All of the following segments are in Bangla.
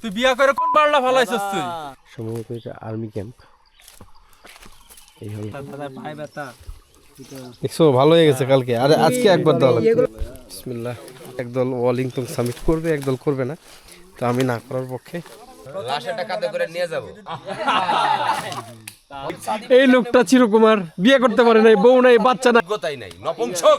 তুই বিয়া করে কোন বাড়লা ফালাইছিস তুই? সম্ভবত এটা আর্মি ক্যাম্প। এই হলো পায়ে ব্যথা দেখছ ভালো হয়ে গেছে কালকে। আর আজকে একবার লাগবে বিসমিল্লাহ। একদল ওয়ালিংটন সামিট করবে একদল করবে না। তো আমি না করার পক্ষে। যাব। এই লোকটা চিরকুমার। বিয়ে করতে পারে নাই বউ নাই বাচ্চা নাই। গোতাই নাই। নপুংসক!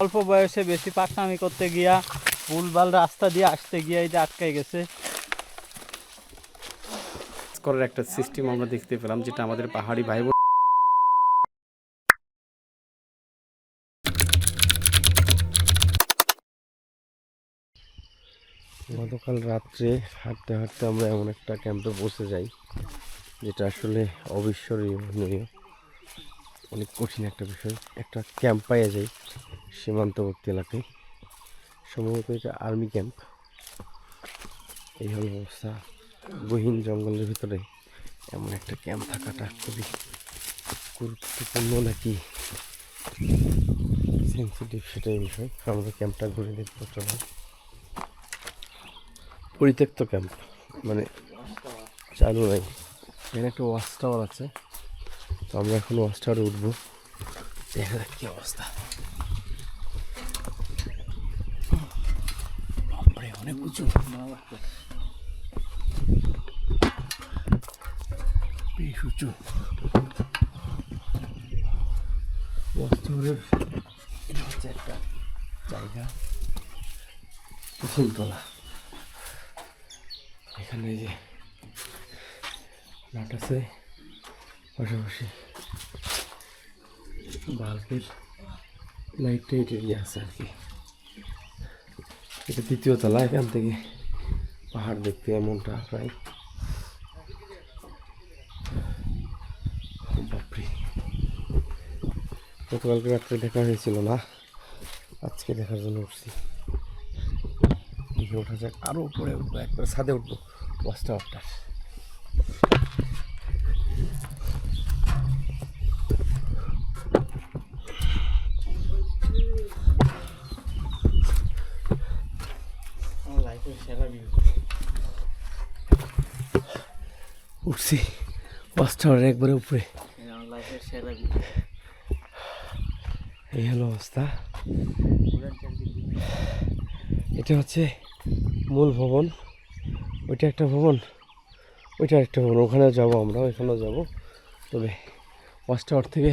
অল্প বয়সে বেশি পাকনামি করতে গিয়া ভুলভাল রাস্তা দিয়ে আসতে গিয়া এই যে আটকে গেছে। করার একটা সিস্টেম আমরা দেখতে পেলাম যেটা আমাদের পাহাড়ি ভাই গতকাল রাত্রে হাঁটতে হাঁটতে আমরা এমন একটা ক্যাম্পে বসে যাই যেটা আসলে অবিস্মরণীয়। অনেক কঠিন একটা বিষয়। একটা ক্যাম্প পাইয়া যাই। সীমান্তবর্তী এলাকায়। সম্ভবত এটা আর্মি ক্যাম্প। এই হল অবস্থা। গহীন জঙ্গলের ভিতরে এমন একটা ক্যাম্প থাকাটা খুবই গুরুত্বপূর্ণ নাকি? সেন্সিটিভ সেটাই বিষয়। আমরা ক্যাম্পটা ঘুরে দেখতে চলাম পরিত্যক্ত ক্যাম্প। মানে চালু নাই। এখানে একটা ওয়াচ টাওয়ার আছে। তো আমরা এখন ওয়াচ টাওয়ারে উঠবো। দেখা যাক কি অবস্থা বাপরে, অনেক উঁচু। বেশ উঁচু। ওয়াস্তুরের এটা হচ্ছে একটা জায়গা। প্রথমতলা এখানে যে নাট আছে। পাশাপাশি বাল্বের লাইট টাইট ইয়ে আছে আর কি। এটা দ্বিতীয় তলা, এখান থেকে পাহাড় দেখতে এমনটা প্রায় গতকালকে রাত্রে দেখা হয়েছিল না, আজকে দেখার জন্য উঠছি। দেখে ওঠা যাক আরও উপরে উঠবো, একবার ছাদে উঠবো। ওয়াচ টাওয়ারটার উঠছি টাওয়ারের একবারে উপরে। এই হলো অবস্থা। এটা হচ্ছে মূল ভবন। ওইটা একটা ভবন, ওইটা একটা ভবন। ওখানে যাব আমরা, ওইখানেও যাব। তবে ওয়াচ থেকে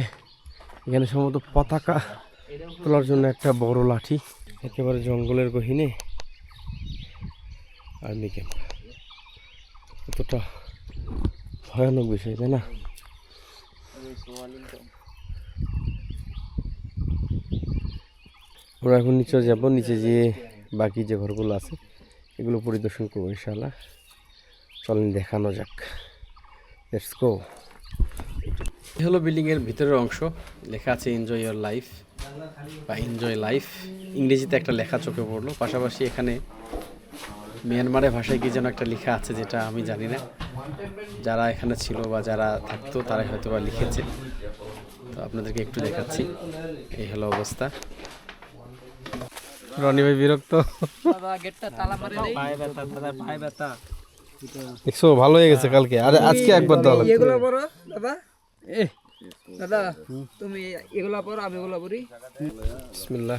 এখানে সম্ভবত পতাকা তোলার জন্য একটা বড় লাঠি, একেবারে জঙ্গলের গহিনে। আর্মি ক্যাম্প কতটা ভয়ানক বিষয়, তাই না? আমরা এখন নিচে যাব, নিচে গিয়ে বাকি যে ঘরগুলো আছে, এগুলো পরিদর্শন করব ইনশাল্লাহ চলেন দেখানো যাক। লেটস গো এই হলো বিল্ডিংয়ের ভিতরের অংশ। লেখা আছে এনজয় ইয়ার লাইফ বা এনজয় লাইফ ইংরেজিতে একটা লেখা চোখে পড়ল। পাশাপাশি এখানে মিয়ানমারের ভাষায় কি যেন একটা লেখা আছে যেটা আমি জানি না। যারা এখানে ছিল বা যারা থাকতো তারাই হয়তো বা লিখেছে। তো আপনাদেরকে একটু দেখাচ্ছি। এই হলো অবস্থা। রনি ভাই বিরক্ত। দেখছ ভালো হয়ে গেছে কালকে। আর আজকে একবার লাগবে। এগুলো পড়ো দাদা? এ দাদা, তুমি পড়ো, আমি বিসমিল্লাহ।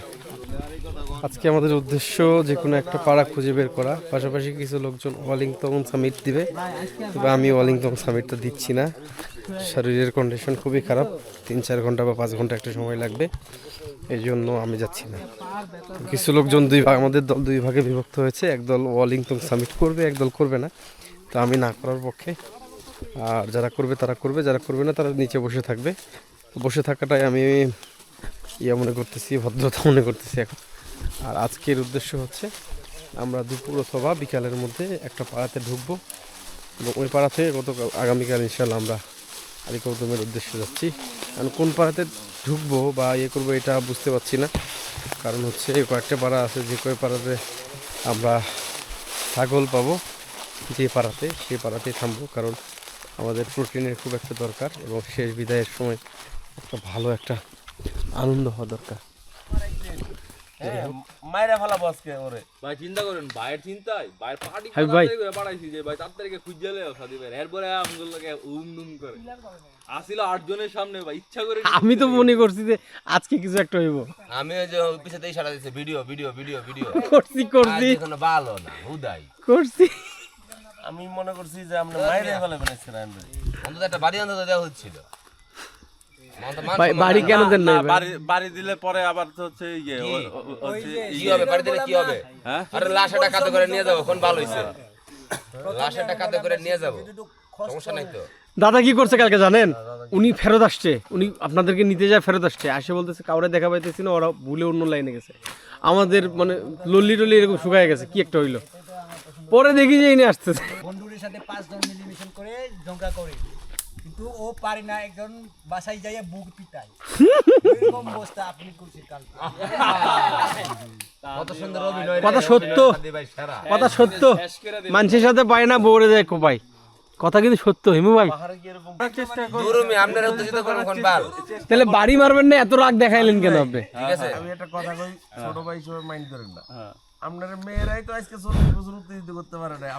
আজকে আমাদের উদ্দেশ্য যে কোনো একটা পাড়া খুঁজে বের করা। পাশাপাশি কিছু লোকজন ওয়ালিংটন সামিট দিবে। তবে আমি ওয়ালিংটন সামিটটা দিচ্ছি না। শরীরের কন্ডিশন খুবই খারাপ। তিন, চার ঘণ্টা বা পাঁচ ঘণ্টা একটা সময় লাগবে। এই জন্য আমি যাচ্ছি না। কিছু লোকজন দুই ভাগ, আমাদের দল দুই ভাগে বিভক্ত হয়েছে। একদল ওয়ালিংটন সামিট করবে, একদল করবে না। তো আমি না করার পক্ষে আর যারা করবে, তারা করবে, যারা করবে না, তারা নিচে বসে থাকবে। বসে থাকাটাই আমি ইয়া মনে করতেছি, ভদ্রতা মনে করতেছি এখন। আর আজকের উদ্দেশ্য হচ্ছে, আমরা দুপুর অথবা বিকালের মধ্যে একটা পাড়াতে ঢুকবো। এবং ওই পাড়া থেকে গতকাল, আগামীকাল ইনশাল্লাহ আমরা আলিকৌদমের উদ্দেশ্যে যাচ্ছি। কারণ কোন পাড়াতে ঢুকবো বা ইয়ে করব এটা বুঝতে পারছি না। কারণ হচ্ছে কয়েকটা পাড়া আছে, যে কয় পাড়াতে আমরা ছাগল পাবো, যে পাড়াতে সেই পাড়াতেই থামবো। কারণ আমাদের প্রোটিনের খুব একটা দরকার এবং শেষ বিদায়ের সময় একটা ভালো একটা আনন্দ হওয়া দরকার। মাইরা ফেলা বসকে ওরে। ভাই চিন্তা করেন ভাইয়ের চিন্তায় ভাইয়ের পার্টি ভাই। পাঠাইছি যে ভাই চার তারিখে খুঁজে লেও সাদি ভাই এরপরে আমগুলো উম দুম করে। আসিল আট জনের সামনে ভাই ইচ্ছা করে আমি তো মনে করছি যে আজকে কিছু একটা হইব। আমি ওই যে পিছাতেই সারা দিচ্ছে ভিডিও ভিডিও ভিডিও ভিডিও। করছি করছি। কোনো ভালো না হুদাই করছি। আমি মনে করছি যে আমরা মাইরে ফেলা বানাইছেন অন্তত একটা বাড়ি অন্তত দেওয়া হচ্ছিল। মান বাড়ি কেন দেন ভাই? বাড়ি বাড়ি দিলে পরে আবার তো হচ্ছে ইয়ে কি? ইয়ে। হবে? বাড়ি দিলে কি হবে? হ্যাঁ? আরে লাশ কাঁধে করে নিয়ে যাব কোন ভালো হয়েছে লাশ কাঁধে করে নিয়ে যাব। সমস্যা নাই তো। দাদা কি করছে কালকে জানেন? উনি ফেরত আসছে। উনি আপনাদেরকে নিতে যায় ফেরত আসছে। আসে বলতেছে কাউরে দেখা পাইতেছি না ওরা ভুলে অন্য লাইনে গেছে। আমাদের মানে লল্লি টল্লি এরকম শুকায় গেছে কি একটা হইল? পরে দেখি যে ইনি আসতেছে। বন্ধুদের সাথে পাঁচজন মিলিমিশন করে জঙ্কা করে। কিন্তু ও পারে না একজন বাসায় যাইয়া বুক পিটায়। এরকম অবস্থা আপনি করছেন কালকে। কত সুন্দর অভিনয়। কথা সত্য। কথা সত্য। মানুষের সাথে পায় না বউরে যায় কোপাই কথা কিন্তু সত্য হিমু ভাই। তাহলে বাড়ি মারবেন না এত রাগ দেখাইলেন কেন আপনি? ঠিক আছে আমি একটা কথা কই ছোট ভাই হিসেবে মাইন্ড করেন না। আপনার মেয়েরাই তো আজকে চল্লিশ বছর উত্তেজিত করতে পারে না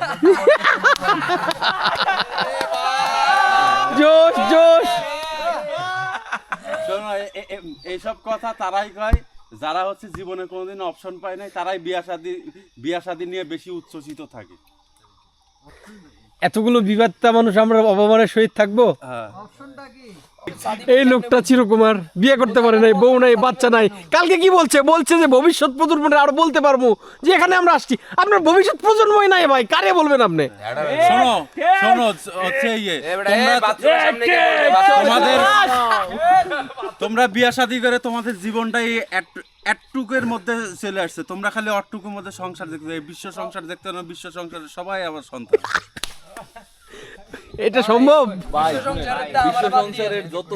জোশ জোশ। শোনো এইসব কথা তারাই কয়। যারা হচ্ছে জীবনে কোনোদিন অপশন পায় নাই তারাই বিয়া শাদি বিয়া শাদি নিয়ে বেশি উচ্ছ্বসিত থাকে। এতগুলো বিবাদটা মানুষ আমরা অপমানের সহিত থাকব? হ্যাঁ। এই লোকটা চিরকুমার বিয়ে করতে পারে নাই বউ নাই বাচ্চা নাই। কালকে কি বলছে? বলছে যে ভবিষ্যৎ প্রজন্মে আর বলতে পারব যে এখানে আমরা আসছি। আপনার ভবিষ্যৎ প্রজন্মই নাই ভাই কারে বলবেন আপনি? শোনো শোনো হচ্ছে ইয়ে তোমাদের তোমরা বিয়া শাদি করে তোমাদের জীবনটাই এক- একটুকের মধ্যে চলে আসছে। তোমরা খালি অটুকুর মধ্যে সংসার দেখতে এই বিশ্ব সংসার দেখতে না বিশ্ব সংসারে সবাই আবার সন্তান। এটা সম্ভব? বিশ্ব সংসারের যত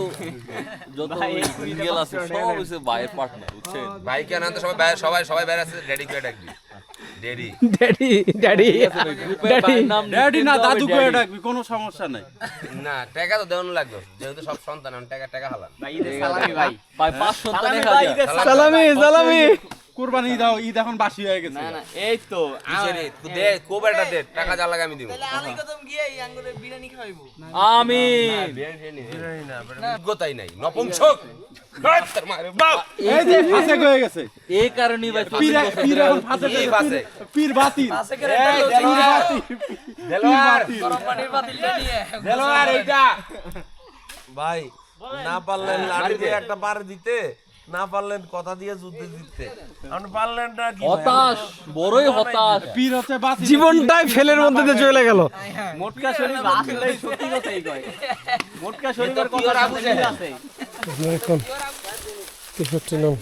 যত সিঙ্গেল আছে সব হচ্ছে ভাইয়ের পার্টনার বুঝছেন? ভাই কেন তো সবাই বাইরে- সবাই সবাই বাইরে আছে ড্যাডি কে ডাকবি। Daddy daddy daddy daddy daddy না দাদু করে ডাকবি কোনো সমস্যা নাই। না টাকা তো দেওয়ানো লাগবে যেহেতু সব সন্তান এখন টাকা টাকা হালান ভাই পাঁচ সন্তানের সালামি সালামি কুরবানি দাও ঈদ এখন বাসি হয়ে গেছে। এই তো দে দে টাকা যা লাগে আমি দিব। আমি গোতাই নাই নপুংসক। তোর মায়ের বাপ। এই যে ফাঁসে হয়ে গেছে। এই কারণেই ভাই পীর পীর এখন ফাঁসে কি পীর বাতিল। এই, দেলোয়ার। দেলোয়ার। দেলোয়ার, এইটা। ভাই না পারলেন লাঠি দিয়ে একটা পারে দিতে। না পারলেন কথা দিয়ে যুদ্ধে জিততে। আপনি পারলেন না কি হতাশ বড়ই হতাশ। পীর হচ্ছে জীবনটাই ফেলের মধ্যে দিয়ে চলে গেল। মোটকা শরীফ আসলে সত্যি কথাই কয়। মোটকা শরীফের তো কি ওরা বুঝে? আমরা এখন তেষট্টি নং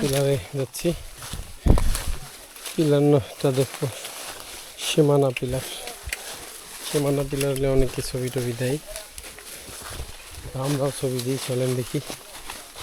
পিলারে যাচ্ছি। পিলার নটা দেখো সীমানা পিলার। সীমানা পিলার হলে অনেকে ছবি টবি দেয়। আমরাও ছবি দিই চলেন দেখি।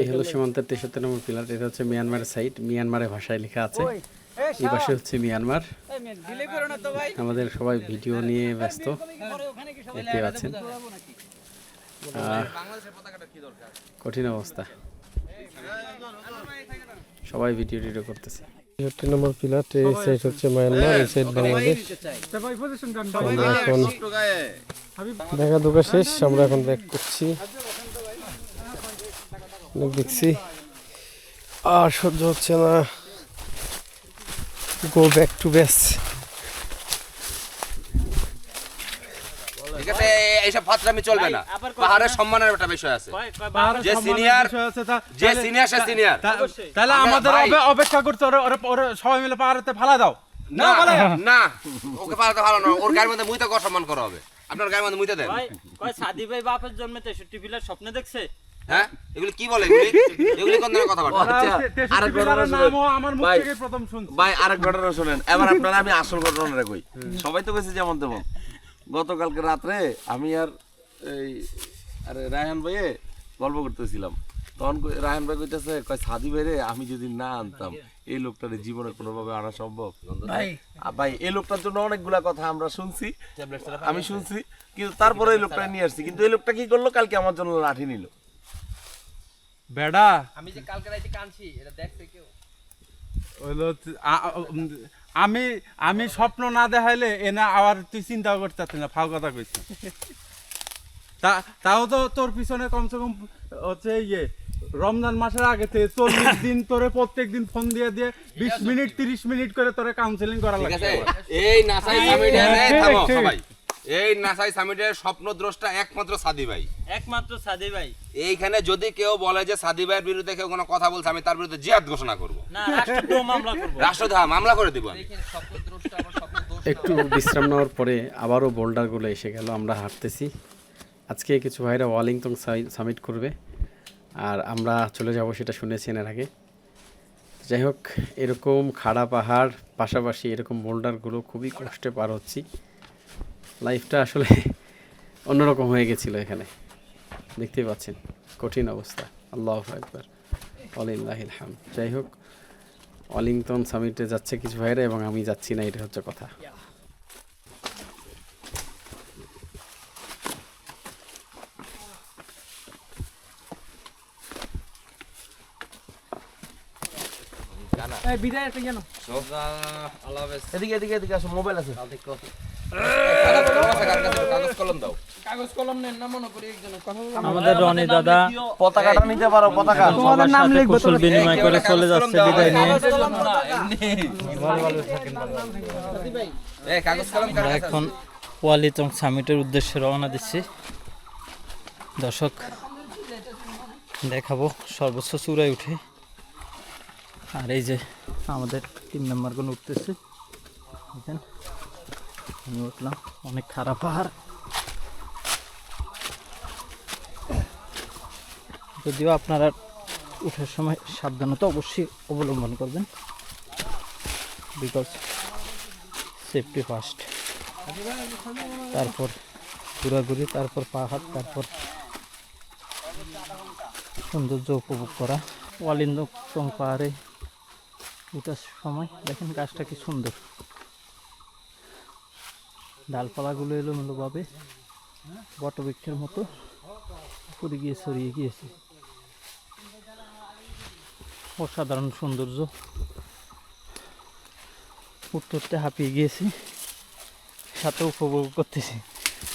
এই হলো সীমান্তের তেষট্টি নম্বর পিলার এটা হচ্ছে মিয়ানমারের সাইট মিয়ানমারের ভাষায় লেখা আছে। এই পাশে হচ্ছে মিয়ানমার আমাদের সবাই ভিডিও নিয়ে ব্যস্ত। দেখতে পাচ্ছেন। আহ, কঠিন অবস্থা। সবাই ভিডিও টিডিও করতেছে। তেষট্টি নম্বর পিলার এই সাইড হচ্ছে মায়ানমার এই সাইড বাংলাদেশ আমরা এখন দেখা দোকা শেষ আমরা এখন ব্যাক করছি। অনেক দেখছি। আর সহ্য হচ্ছে না। গো ব্যাক টু বেস এইসব ফাতরামি চলবে না। পাহাড়ের সম্মানের একটা বিষয় আছে। যে তা- যে সিনিয়র সে সিনিয়র তাহলে আমাদের অপেক্ষা করতে ওরে ওরে ওরে সবাই মিলে পাহাড়েতে ফালা দাও। না না ওকে পালাতে ভালো না। ওর গায়ের মধ্যে মুইতে সম্মান করা হবে। আপনার গায়ের মধ্যে মুইতে দেন। কয় কয় সাদি ভাই বাপের জন্মে তেষট্টি পিলার স্বপ্ন দেখছে? হ্যাঁ? এগুলি কি বলে এগুলি? এগুলি কোন ধরনের কথাবার্তা? আচ্ছা, তেষট্টি আরেক ঘটনা। নামও আমার মুখ থেকে প্রথম শুনছি। ভাই আরেক ঘটনা শোনেন। এবার আপনারা আমি আসল ঘটনাটা কই? সবাই তো বেশি যেমন তেমন। গতকালকে রাত্রে আমি আর এই আরে রায়হান ভাইয়ে গল্প করতেছিলাম। তখন কই- রায়হান ভাই কইতেছে কয় সাদি ভাইরে আমি যদি না আনতাম এই লোকটার জীবনে কোনোভাবে আনা সম্ভব? ভাই। এই লোকটার জন্য অনেকগুলা কথা আমরা শুনছি। আমি শুনছি কিন্তু তারপরে এই লোকটা নিয়ে আসছি। কিন্তু এই লোকটা কি করল? কালকে আমার জন্য লাঠি নিল। বেডা। আমি যে কালকে রাইতে কানছি এটা দেখতে কেউ? উম, আমি আমি স্বপ্ন না দেখাইলে এনা আবার তুই চিন্তা করতে না ফাও কথা কইছি। তা তাও তো তোর পিছনে কমসে কম হচ্ছে ইয়ে রমজান মাসের আগে থেকে চল্লিশ দিন তোরে প্রত্যেক দিন ফোন দিয়ে দিয়ে বিশ মিনিট তিরিশ মিনিট করে তোরে কাউন্সেলিং করা লাগে এই নাসাই থামো সবাই। এই নাসাই সামিটের স্বপ্নদ্রষ্টা একমাত্র সাদি ভাই। একমাত্র সাদি ভাই। এইখানে যদি কেউ বলে যে সাদি ভাইয়ের বিরুদ্ধে কেউ কোনো কথা বলছে আমি তার বিরুদ্ধে জিহাদ ঘোষণা করব। না রাষ্ট্রদ্রোহ মামলা করব। রাষ্ট্রদ্রোহ মামলা করে দিব আমি। একটু বিশ্রাম নেওয়ার পরে আবারও বোল্ডারগুলো এসে গেল আমরা হাঁটতেছি আজকে কিছু ভাইরা ওয়ালিংটন সামিট করবে আর আমরা চলে যাব সেটা শুনেছেন এর আগে। যাই হোক এরকম খাড়া পাহাড় পাশাপাশি এরকম বোল্ডারগুলো খুবই কষ্টে পার হচ্ছি। লাইফটা আসলে অন্যরকম হয়ে গেছিল এখানে। দেখতেই পাচ্ছেন কঠিন অবস্থা। আল্লাহ একবার অলিল্লাহিল হাম যাই হোক ওয়ালিংটন সামিটে যাচ্ছে কিছু ভাইরা এবং আমি যাচ্ছি না এটা হচ্ছে কথা। এদিকে এদিকে এদিকে আসো মোবাইল আছে। কাগজ কলম দাও আমাদের রনি দাদা পতাকাটা নিতে পারো পতাকা। কুশল বিনিময় করে চলে যাচ্ছে বিদায় নিয়ে। এখন ওয়ালিটং সামিটের উদ্দেশ্যে রওনা দিচ্ছি। দর্শক দেখাবো সর্বোচ্চ চূড়ায় উঠে। আর এই যে আমাদের তিন নম্বর মেম্বারগুলো উঠতেছে। আমি উঠলাম। অনেক খারাপ পাহাড় যদিও আপনারা উঠার সময় সাবধানতা অবশ্যই অবলম্বন করবেন। বিকজ সেফটি ফার্স্ট তারপর ঘোরাঘুরি, তারপর পাহাড় তারপর সৌন্দর্য উপভোগ করা। ওয়ালিন্দং পাহাড়ে ওঠার সময় দেখেন গাছটা কি সুন্দর। ডালপালাগুলো এলোমেলোভাবে বটবৃক্ষের মতো উপরে গিয়ে ছড়িয়ে গিয়েছে। অসাধারণ সৌন্দর্য উঠতে হাঁপিয়ে গিয়েছি, সাথে উপভোগ করতেছি।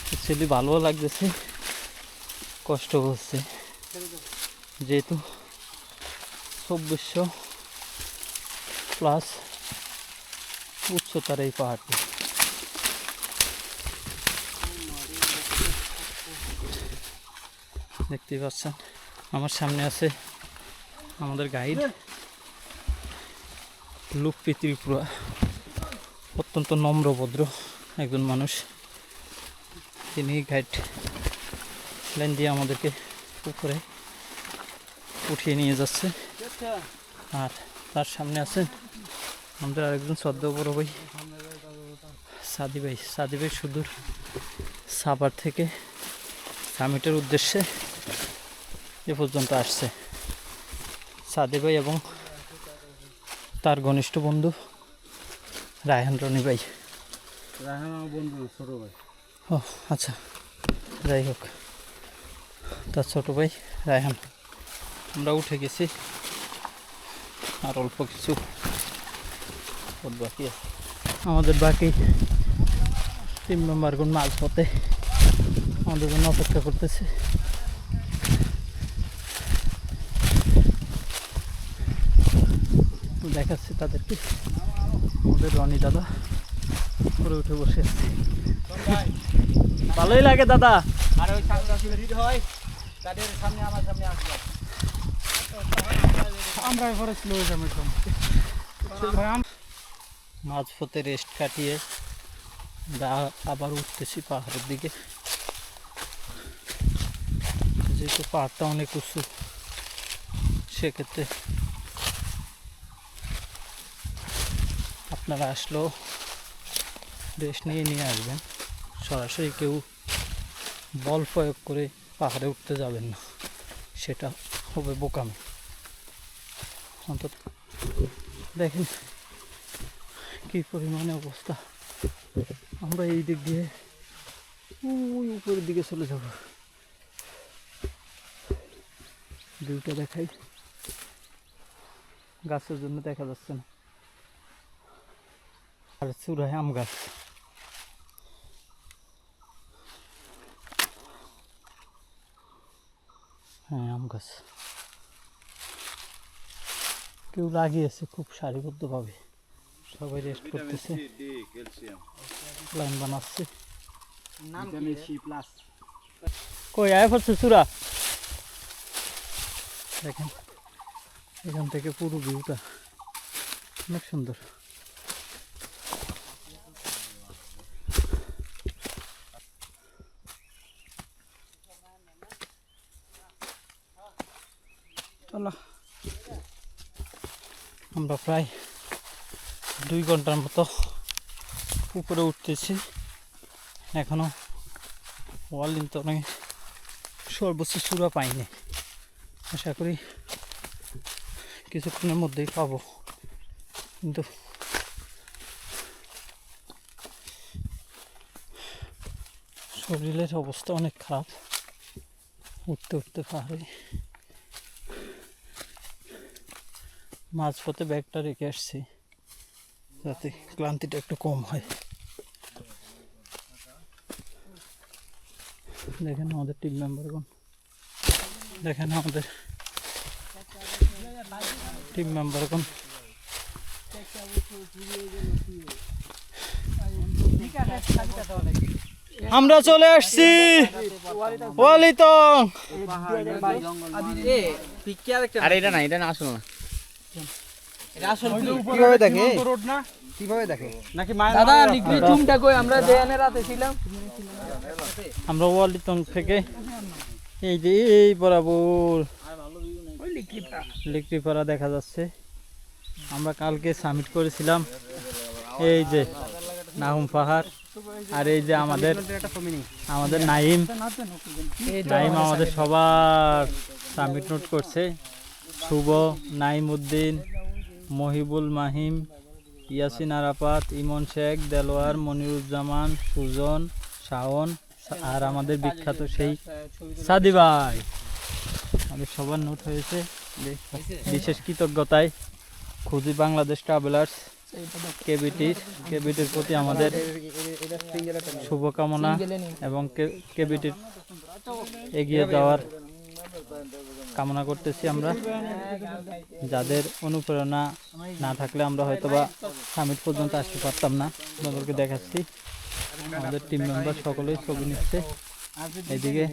অ্যাকচুয়ালি ভালোও লাগতেছে, কষ্ট হচ্ছে। যেহেতু চব্বিশশো প্লাস উচ্চতার এই পাহাড়টি। দেখতেই পাচ্ছেন। আমার সামনে আছে আমাদের গাইড। লুপ্পি ত্রিপুরা অত্যন্ত নম্রভদ্র একজন মানুষ। তিনি গাইড লাইন দিয়ে আমাদেরকে উপরে উঠিয়ে নিয়ে যাচ্ছে। আর তার সামনে আছেন আমাদের আরেকজন শ্রদ্ধা বড় ভাই সাদি ভাই। সাদি ভাই সুদূর সাভার থেকে সামিটের উদ্দেশ্যে এ পর্যন্ত আসছে। সাদে ভাই এবং তার ঘনিষ্ঠ বন্ধু রায়হান রনি ভাই। বন্ধু ছোট ভাই। ও আচ্ছা। যাই হোক তার ছোট ভাই রায়হান। আমরা উঠে গেছি। আর অল্প কিছু বাকি আছে। আমাদের বাকি টিম মেম্বারগুলো মাঝ পথে আমাদের জন্য অপেক্ষা করতেছে দেখাচ্ছি তাদেরকে। আমাদের রনি দাদা উপরে উঠে বসে আছে। ভালোই লাগে দাদা। আর ওই হয় তাদের সামনে আমার সামনে আসবে। আমরা এবারে স্লো যাব একদম মাঝপথে রেস্ট কাটিয়ে আবার উঠতেছি পাহাড়ের দিকে। যেহেতু পাহাড়টা অনেক উঁচু সেক্ষেত্রে আপনারা আসলেও রেস্ট নিয়ে নিয়ে আসবেন। সরাসরি কেউ বল প্রয়োগ করে পাহাড়ে উঠতে যাবেন না। সেটা হবে বোকামি। অন্তত দেখেন কি পরিমাণে অবস্থা। আমরা এই দিক দিয়ে ওই উপরের দিকে চলে যাব। ভিউটা দেখাই। গাছের জন্য দেখা যাচ্ছে না। আর চূড়ায় আম গাছ হ্যাঁ আম গাছ কেউ লাগিয়েছে খুব সারিবদ্ধভাবে সবাই রেস্ট করতেছে লাইন বানাচ্ছে ভিটামিন সি প্লাস কই আয় পড়ছে চূড়া দেখেন এখান থেকে পুরো ভিউটা অনেক সুন্দর চলো আমরা প্রায় দুই ঘণ্টার মতো উপরে উঠতেছি। এখনও ওয়ালিন তো অনেক সর্বোচ্চ চূড়া পাইনি। আশা করি কিছুক্ষণের মধ্যেই পাবো। কিন্তু শরীরের অবস্থা অনেক খারাপ। উঠতে উঠতে পাহাড়ে। মাঝপথে ব্যাগটা রেখে আসছি, যাতে ক্লান্তিটা একটু কম হয়। দেখেন আমাদের টিম মেম্বারগণ দেখেন আমাদের টিম মেম্বারগণ আমরা চলে আসছি। আর এটা না এটা না আসল না। কীভাবে দেখে রোড না? কীভাবে দেখে? নাকি দাদা লিখবি টুমটা কই? আমরা দেয়ানে রাতে ছিলাম। আমরা ওয়ালিতং থেকে এই যে এই বরাবর দেখা যাচ্ছে। আমরা কালকে সামিট করেছিলাম। এই যে নাহুম পাহাড় আর এই যে আমাদের আমাদের নাইম। নাইম আমাদের সবার সামিট নোট করছে। শুভ নাইম উদ্দিন মহিবুল মাহিম, ইয়াসিন আরাফাত, ইমন শেখ, দেলোয়ার, মনিরুজ্জামান, সুজন, শাওন আর আমাদের বিখ্যাত সেই সাদি ভাই। আমাদের সবার নোট হয়েছে বিশেষ কৃতজ্ঞতায় খুঁজি বাংলাদেশ ট্রাভেলার্স কেবিটির কেবিটির প্রতি আমাদের শুভকামনা এবং কেবিটির এগিয়ে যাওয়ার কামনা করতেছি আমরা। যাদের অনুপ্রেরণা না থাকলে আমরা হয়তোবা সামিট পর্যন্ত আসতে পারতাম না। আপনাদেরকে দেখাচ্ছি। আমাদের টিম মেম্বার সকলেই ছবি নিচ্ছে। এদিকে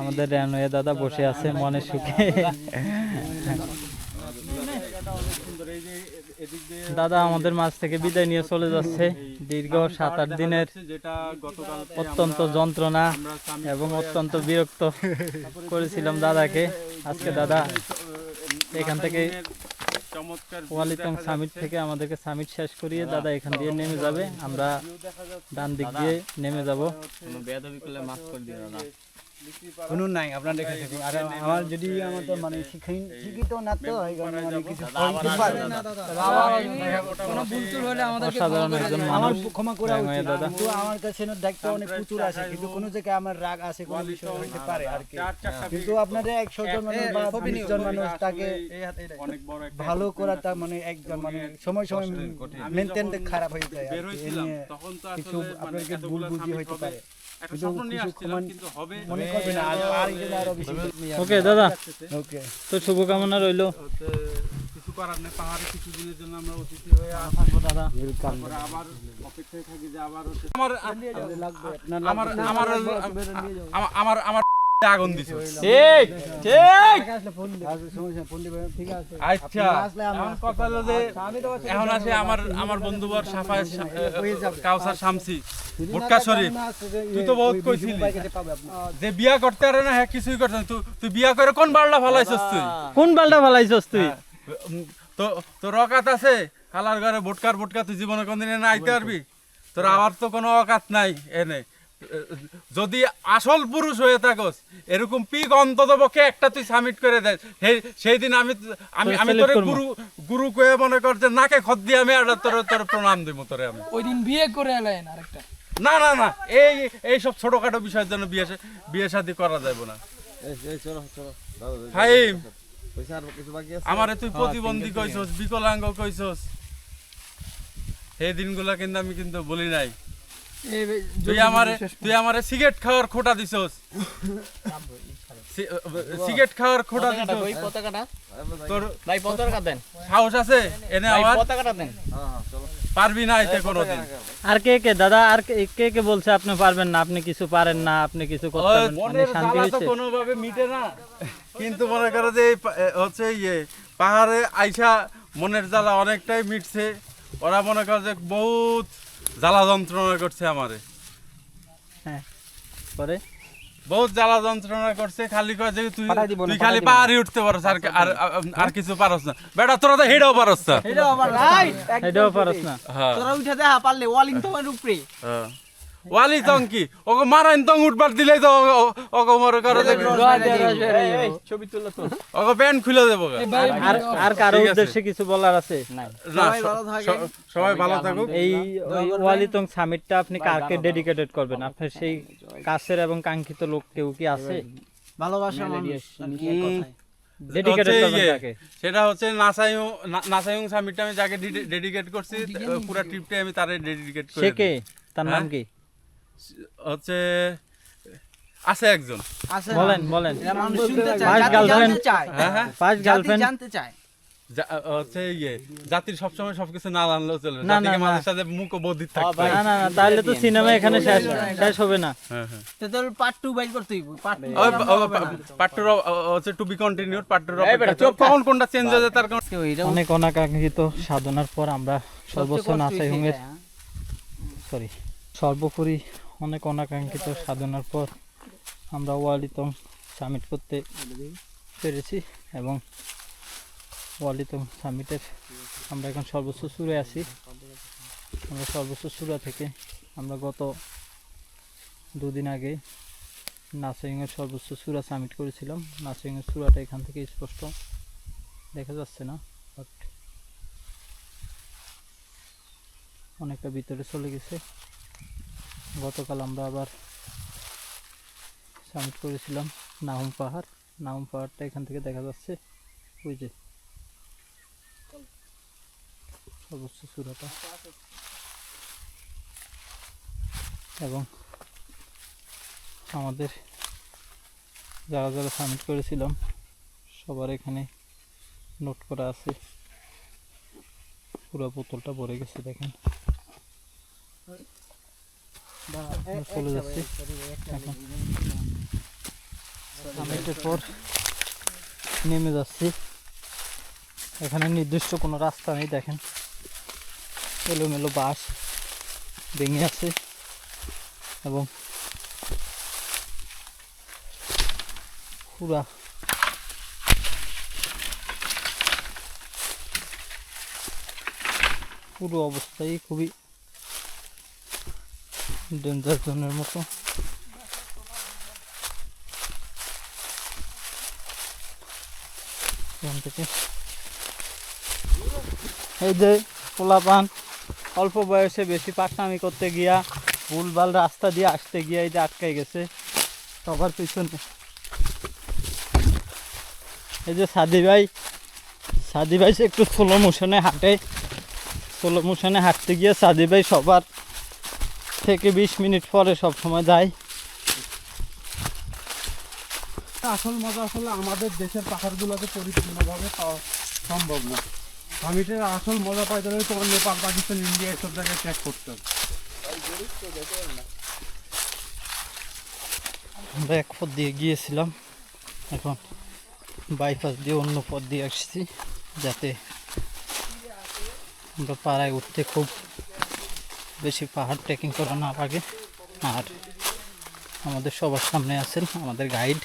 আমাদের রেনওয়ে দাদা বসে আছে মনে সুখে। দাদা আমাদের মাঝ থেকে বিদায় নিয়ে চলে যাচ্ছে। দীর্ঘ সাত আট দিনের অত্যন্ত যন্ত্রণা এবং অত্যন্ত বিরক্ত করেছিলাম দাদাকে। আজকে দাদা এখান থেকে ওয়ালিতং সামিট থেকে আমাদেরকে সামিট শেষ করিয়ে দাদা এখান দিয়ে নেমে যাবে। আমরা ডান দিক দিয়ে নেমে যাব। শুনুন নাই আপনার দেখে থাকুন আর আমার যদি আমার তো মানে শিক্ষিত না তো এই কারণে মানে কিছু কইতে পারে না। কোনো ভুল টুল হলে আমাদেরকে অসাধারণ একজন আমার ক্ষমা করা উচিত। কিন্তু আমার কাছে না দায়িত্ব অনেক প্রচুর আছে কিন্তু কোনো জায়গায় আমার রাগ আছে কোনো বিষয় হইতে পারে আর কি। কিন্তু আপনাদের জন মানুষ বা বিশ জন মানুষ তাকে অনেক বড় একটা ভালো করা তা মানে একজন মানে সময় সময় মেনটেন খারাপ হয়ে যায় বের তখন তো কিছু আসলে মানে ভুল এতগুলো বুঝি হইতে পারে। মনে ওকে দাদা ওকে। তো শুভকামনা রইল। কিছু করার নেই পাহাড়ে কিছু দিনের জন্য আমরা অতিথি হয়ে আসি। থাকব দাদা। আবার অপেক্ষায় থাকি যে আবার হচ্ছে আমার আমার আমার আমার আমার আমার আগুন দিছে। ঠিক ঠিক আছে আচ্ছা এখন কথা হলো যে এখন আসে আমার আমার সাফায় কাউসার শামসি ভুটকা শরীফ। তুই তো বহুত কইছিলি যে বিয়া করতে পারে না হ্যাঁ কিছুই করতে তুই তুই বিয়া করে কোন বাড়লা ফলাইছস তুই? কোন বালটা ফালাইছস তুই? উম, তো তোর অকাত আছে? খালার ঘরে ভোটকার ভোটকা তুই জীবনে কোনদিন এনে আইতে পারবি? তোর আবার তো কোনো অকাত নাই এনে। যদি আসল পুরুষ হয়ে থাকস এরকম পিক অন্তত পক্ষে একটা তুই সাবমিট করে দে। সেই সেই দিন আমি আমি আমি তোরে। গুরু গুরু কয়ে মনে কর যে নাকে খত দিয়ে আমি একটা তোর তোর প্রণাম দিব তোরে আমি। ওই দিন বিয়ে করে এলেন আরেকটা। না না না এই এই সব ছোটখাটো বিষয়ের জন্য বিয়ে বিয়ে শাদী করা যাবে না। ফাহিম আমারে তুই প্রতিবন্ধী কইছস বিকলাঙ্গ কইছস। এই দিনগুলা কিন্তু আমি কিন্তু বলি নাই। তুই আমারে তুই আমারে সিগারেট খাওয়ার খোটা দিছস। সিগারেট খাওয়ার খোটা দিছস। পতাকাটা? তোর ভাই পতাকা দেন। সাহস আছে? এনে আবার? পতাকাটা দেন। পারবি না এতে কোনোদিন। আর কে কে দাদা আর কে- কে কে বলছে আপনি পারবেন না আপনি কিছু পারেন না আপনি কিছু করতে পারবেন না? মনের শান্তি জ্বালা তো হয়েছে কোনোভাবে মিটে না। কিন্তু মনে করো যে হচ্ছে ইয়ে পাহাড়ে আইসা মনের জ্বালা অনেকটাই মিটছে। ওরা মনে করে যে বহুত জ্বালা যন্ত্রণা করছে আমারে। পরে? বহুত জ্বালা যন্ত্রণা করছে খালি কয় যে তুই তুই খালি পাহাড়ি উঠতে পারস আর আর কিছু পারস না। বেটা তোরা তো হেডাও পারস না। হেডাও পারস না। হ্যাঁ। তোরা উঠে দেখা পারলে ওয়ালিং তোমার উপরে। হ্যাঁ। ওয়ালি তং কি? ওকে মারাইন তং উঠবার দিলেই তো ওকে মনে করো ছবি তুলে তো। ওকে প্যান্ট খুলে দেবো আর আর কারও উদ্দেশ্যে কিছু বলার আছে? না সবাই ভালো থাকুক। এই ওই ওয়ালিতং সামিটটা আপনি কাকে ডেডিকেটেড করবেন? আপনার সেই কাছের এবং কাঙ্ক্ষিত লোক কেউ কি আছে? ভালোবাসার মানুষ। ডেডিকেটেড হচ্ছে করবেন কাকে? সেটা হচ্ছে নাসাইং নাসাইং সামিটটা আমি যাকে ডেডিকেট করছি পুরো ট্রিপটা আমি তারে ডেডিকেট সে করে কে? তার নাম হ্যাঁ? কি? হচ্ছে আছে একজন। আছে বলেন বলেন। এরা মানুষ শুনতে চায় জাতি জানতে চায়। হ্যাঁ হ্যাঁ। First girlfriend. জানতে চায়। হচ্ছে ইয়ে জাতির সবসময় সবকিছু না জানলেও চলবে। না, জাতিকে না, মাঝে সাথে মুখ থাকতে না হবে। না না তাহলে তো সিনেমা এখানে শেষ শেষ হবে না। হ্যাঁ হ্যাঁ। তো তোর পার্ট টু বাইর করতে হইব। পার্ট টু পাট্টুর হচ্ছে টু বি কন্টিনিউড পাট্টুর কখন কোনটা চেঞ্জ হয়ে যায় তার কোন অনেক অনাকাঙ্ক্ষিত সাধনার পর আমরা সর্বোচ্চ নাসাইহুমের সরি সর্বোপরি অনেক অনাকাঙ্ক্ষিত সাধনার পর আমরা ওয়ালিতং সামিট করতে পেরেছি এবং ওয়ালিতং সামিটের আমরা এখন সর্বোচ্চ সুরে আছি। আমরা সর্বোচ্চ সুরা থেকে আমরা গত দুদিন আগে নাসাইংয়ের সর্বোচ্চ সুরা সামিট করেছিলাম। নাসাইংয়ের সুরাটা এখান থেকে স্পষ্ট দেখা যাচ্ছে না বাট অনেকটা ভিতরে চলে গেছে। গতকাল আমরা আবার সামিট করেছিলাম নাহুম পাহাড়। নাহুম পাহাড়টা এখান থেকে দেখা যাচ্ছে। ওই যে সর্বোচ্চ চূড়াটা এবং আমাদের যারা যারা সামিট করেছিলাম, সবার এখানে নোট করা আছে। পুরো বোতলটা ভরে গেছে, দেখেন। চলে যাচ্ছি। সামিটের পর নেমে যাচ্ছি। এখানে নির্দিষ্ট কোনো রাস্তা নেই দেখেন। এলোমেলো বাস ভেঙে আছে এবং পুরা পুরো অবস্থাই খুবই ডেঞ্জার জোনের মতো। এই যে পোলাপান, অল্প বয়সে বেশি পাকনামি করতে গিয়া, ভুলভাল রাস্তা দিয়ে আসতে গিয়া এই যে আটকে গেছে, সবার পিছনে। এই যে সাদি ভাই সাদি ভাই সে একটু স্লো মোশনে হাঁটে। স্লো মোশনে হাঁটতে গিয়ে সাদি ভাই সবার থেকে বিশ মিনিট পরে সব সময় যাই। আসল মজা আসলে আমাদের দেশের পাহাড়গুলোকে পরিপূর্ণভাবে পাওয়া সম্ভব না। সামিটের আসল মজা পাইতে হলে তোমার নেপাল পাকিস্তান ইন্ডিয়া এসব জায়গায় ত্যাগ করতে হবে। আমরা এক পথ দিয়ে গিয়েছিলাম এখন বাইপাস দিয়ে অন্য পথ দিয়ে আসছি যাতে আমরা পাড়ায় উঠতে খুব বেশি পাহাড় ট্রেকিং করা না লাগে। আর আমাদের সবার সামনে আছেন আমাদের গাইড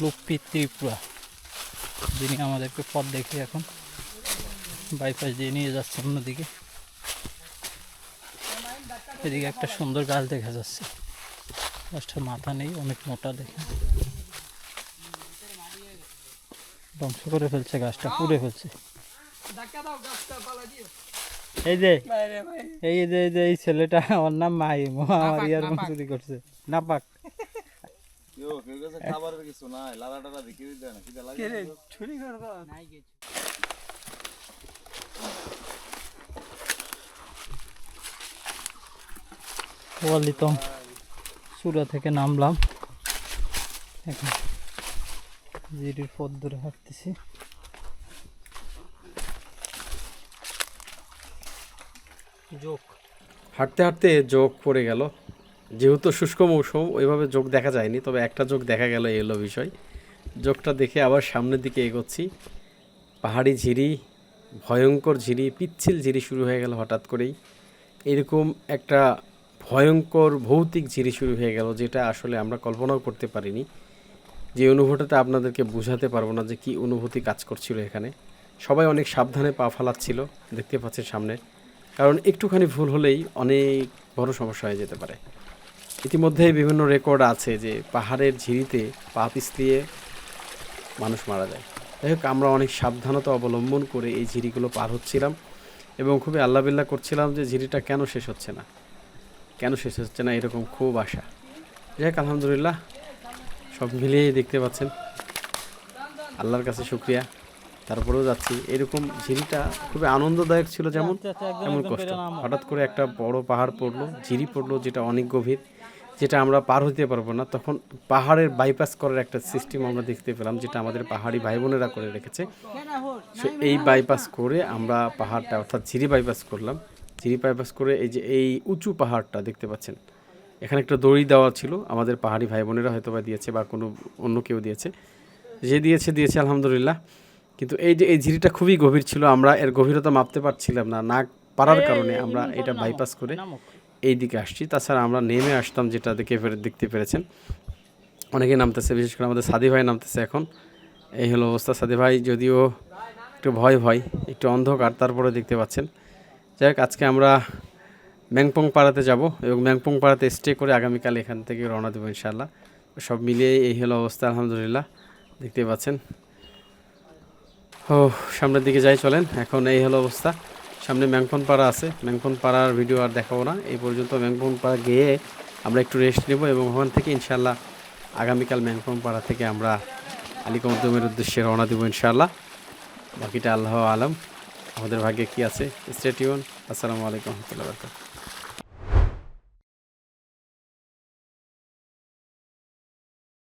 লুপ্পি ত্রিপুরা। যিনি আমাদেরকে পথ দেখে এখন বাইপাস দিয়ে নিয়ে যাচ্ছে অন্যদিকে। এদিকে একটা সুন্দর গাছ দেখা যাচ্ছে। গাছটার মাথা নেই, অনেক মোটা দেখে ধ্বংস করে ফেলছে গাছটা, পুড়ে ফেলছে। এই যে এই যে এই যে এই ছেলেটা আমার নাম মাহিম। আমার ইয়ার চুরি করছে। নাপাক। ওয়ালিতম চূড়া থেকে নামলাম। এখন জিরির পথ ধরে হাঁটতেছি। হাঁটতে হাঁটতে যোগ পড়ে গেল। যেহেতু শুষ্ক মৌসুম, ওইভাবে যোগ দেখা যায়নি, তবে একটা যোগ দেখা গেল এলো বিষয়। যোগটা দেখে আবার সামনের দিকে এগোচ্ছি। পাহাড়ি ঝিরি, ভয়ঙ্কর ঝিরি, পিচ্ছিল ঝিরি শুরু হয়ে গেল হঠাৎ করেই। এরকম একটা ভয়ঙ্কর ভৌতিক ঝিরি শুরু হয়ে গেল, যেটা আসলে আমরা কল্পনাও করতে পারিনি। যে অনুভূতিটা আপনাদেরকে বোঝাতে পারব না যে কি অনুভূতি কাজ করছিল এখানে। সবাই অনেক সাবধানে পা ফালাচ্ছিল, দেখতে পাচ্ছেন সামনে। কারণ একটুখানি ভুল হলেই অনেক বড় সমস্যা হয়ে যেতে পারে। ইতিমধ্যে বিভিন্ন রেকর্ড আছে যে পাহাড়ের ঝিরিতে পা পিছলিয়ে মানুষ মারা যায়। যাই হোক, আমরা অনেক সাবধানতা অবলম্বন করে এই ঝিরিগুলো পার হচ্ছিলাম এবং খুবই আল্লাবিল্লা করছিলাম যে ঝিরিটা কেন শেষ হচ্ছে না। কেন শেষ হচ্ছে না এরকম খুব আশা। যাই হোক, আলহামদুলিল্লাহ, সব মিলিয়েই দেখতে পাচ্ছেন। আল্লাহর কাছে শুক্রিয়া। তারপরেও যাচ্ছি। এরকম ঝিরিটা খুবই আনন্দদায়ক ছিল যেমন। তেমন কষ্ট। হঠাৎ করে একটা বড় পাহাড় পড়ল ঝিরি পড়ল যেটা অনেক গভীর যেটা আমরা পার হতে পারব না। তখন পাহাড়ের বাইপাস করার একটা সিস্টেম আমরা দেখতে পেলাম যেটা আমাদের পাহাড়ি ভাই বোনেরা করে রেখেছে। সো এই বাইপাস করে আমরা পাহাড়টা অর্থাৎ ঝিরি বাইপাস করলাম। ঝিরি বাইপাস করে এই যে এই উঁচু পাহাড়টা দেখতে পাচ্ছেন। এখানে একটা দড়ি দেওয়া ছিল আমাদের পাহাড়ি ভাই বোনেরা হয়তো বা দিয়েছে বা কোনো অন্য কেউ দিয়েছে। যে দিয়েছে দিয়েছে আলহামদুলিল্লাহ। কিন্তু এই যে এই ঝিরিটা খুবই গভীর ছিল আমরা এর গভীরতা মাপতে পারছিলাম না না পারার কারণে আমরা এটা বাইপাস করে এই দিকে আসছি। তাছাড়া আমরা নেমে আসতাম যেটা দেখে ফেরে- দেখতে পেরেছেন। অনেকে নামতেছে বিশেষ করে আমাদের সাদি ভাই নামতেছে এখন। এই হলো অবস্থা। সাদি ভাই যদিও একটু ভয় ভয় একটু অন্ধকার তারপরে দেখতে পাচ্ছেন। যাই হোক আজকে আমরা ম্যাংপং পাড়াতে যাব এবং ম্যাংপং পাড়াতে স্টে করে আগামীকাল এখান থেকে রওনা দেবো ইনশাল্লাহ সব মিলিয়ে এই হলো অবস্থা আলহামদুলিল্লাহ। দেখতে পাচ্ছেন ও সামনের দিকে যাই চলেন। এখন এই হলো অবস্থা। সামনে ম্যাংপন পাড়া আছে। ম্যাংপন পাড়ার ভিডিও আর দেখাবো না। এই পর্যন্ত ম্যাংপন পাড়া গিয়ে আমরা একটু রেস্ট নেব এবং ওখান থেকে ইনশাল্লাহ আগামীকাল ম্যাংপন পাড়া থেকে আমরা আলিকমদ্দমের উদ্দেশ্যে রওনা দেবো ইনশাল্লাহ বাকিটা আল্লাহ আলম। আমাদের ভাগ্যে কি আছে? স্টেটিউন আসসালামু আলাইকুম। রহমতুল্লাহ বরকাত